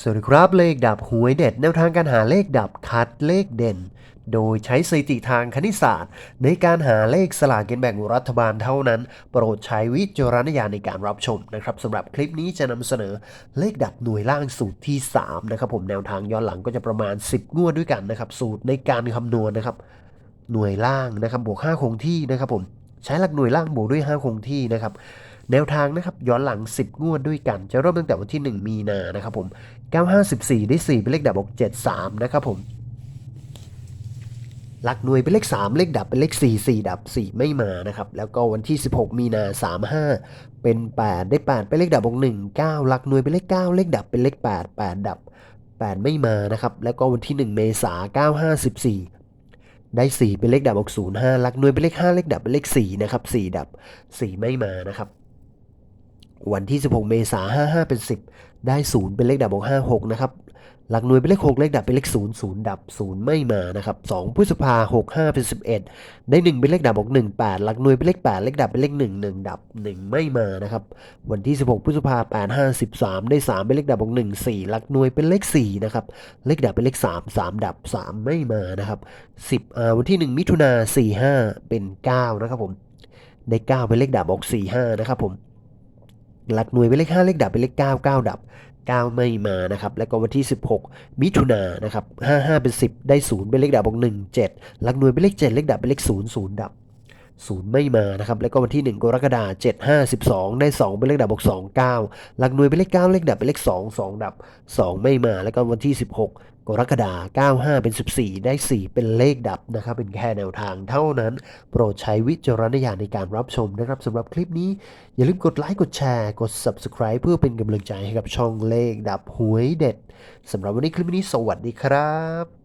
สวัสดีครับเลขดับหวยเด็ดแนวทางการหาเลขดับคัดเลขเด่น โดยใช้สถิติทางคณิตศาสตร์ ในการหาเลขสลากกินแบ่งรัฐบาลเท่านั้น โปรดใช้วิจารณญาณในการรับชมนะครับสำหรับคลิปนี้จะนำเสนอเลขดับหน่วยล่างสูตรที่3นะครับผมแนวทางย้อนหลังก็จะประมาณ 10 งวดด้วยกันนะครับสูตรในการคำนวณนะครับหน่วยล่างนะครับบวก5คงที่นะครับผมใช้หลักหน่วยล่างบวกด้วย5คงที่นะครับ แนวทางนะครับย้อนหลัง 10 งวดด้วยกัน จะเริ่มตั้งแต่วันที่ 1 มีนานะครับผม 954 ได้ 4 เป็นเลขดับบวก73 นะครับผม หลักหน่วยเป็นเลข 3 เลขดับเป็นเลข 4 4 ดับ 4 ไม่มานะครับ แล้วก็วันที่ 16 มีนา 35 เป็น 8 ได้ 8 เป็นเลขดับบวก1 9 หลักหน่วยเป็นเลข 9 เลขดับเป็นเลข 8 8 ดับ 8 ไม่มานะครับ แล้วก็วันที่ 1 เมษายน954ได้ 4 เป็นเลขดับบวก05หลักหน่วยเป็นเลข 5 เลขดับเป็นเลข 4 นะครับ 4 ดับ 4 ไม่มานะครับ วันที่ 16 เมษายน55 เป็น 10 ได้ 0 เป็นเลขดับบวก56 นะครับ หลักหน่วยเป็นเลข 6 เลขดับเป็นเลข 0 0 ดับ 0 ไม่มานะครับ 2 พฤษภา65 เป็น 11 ได้ 1 เป็นเลขดับบวก1 8 หลักหน่วยเป็นเลข 8 เลขดับเป็นเลข 1 1 ดับ 1 ไม่มานะครับ วันที่ 16 พฤษภา8 5 13 ได้ 3 เป็นเลขดับบวก1 4 หลักหน่วยเป็นเลข 4 นะครับ เลขดับเป็นเลข 3 3 ดับ 3 ไม่มานะครับ 10อ่าวันที่ 1 มิถุนา45 เป็น 9 นะครับผม ได้ 9 เป็นเลขดับบวก45 นะครับผม หลักหน่วยเป็นเลข 5 เลขดับเป็นเลข 9 9 ดับ 9 ไม่มานะครับ แล้วก็วันที่ 16 มิถุนายนนะครับ 55 เป็น 10 ได้ 0 เป็นเลขดับบอก1 7 หลักหน่วยเป็นเลข 7 เลขดับเป็นเลข 0 0 ดับ 0ไม่มานะครับ แล้วก็วันที่ 1 กรกฎาคม7 5 12 ได้ 2 เป็นเลขดับบวก2 9 หลักหน่วยเป็นเลข 9 เลขดับเป็นเลข 2 2 ดับ 2 ไม่มา แล้วก็วันที่ 16 กรกฎาคม95 เป็น 14 ได้ 4 เป็นเลขดับนะครับ เป็นแค่แนวทางเท่านั้น โปรดใช้วิจารณญาณในการรับชมนะครับสำหรับคลิปนี้ อย่าลืมกดไลค์ กดแชร์ กด Subscribe เพื่อเป็นกำลังใจให้กับช่องเลขดับหวยเด็ดสำหรับวันนี้คลิปนี้สวัสดีครับ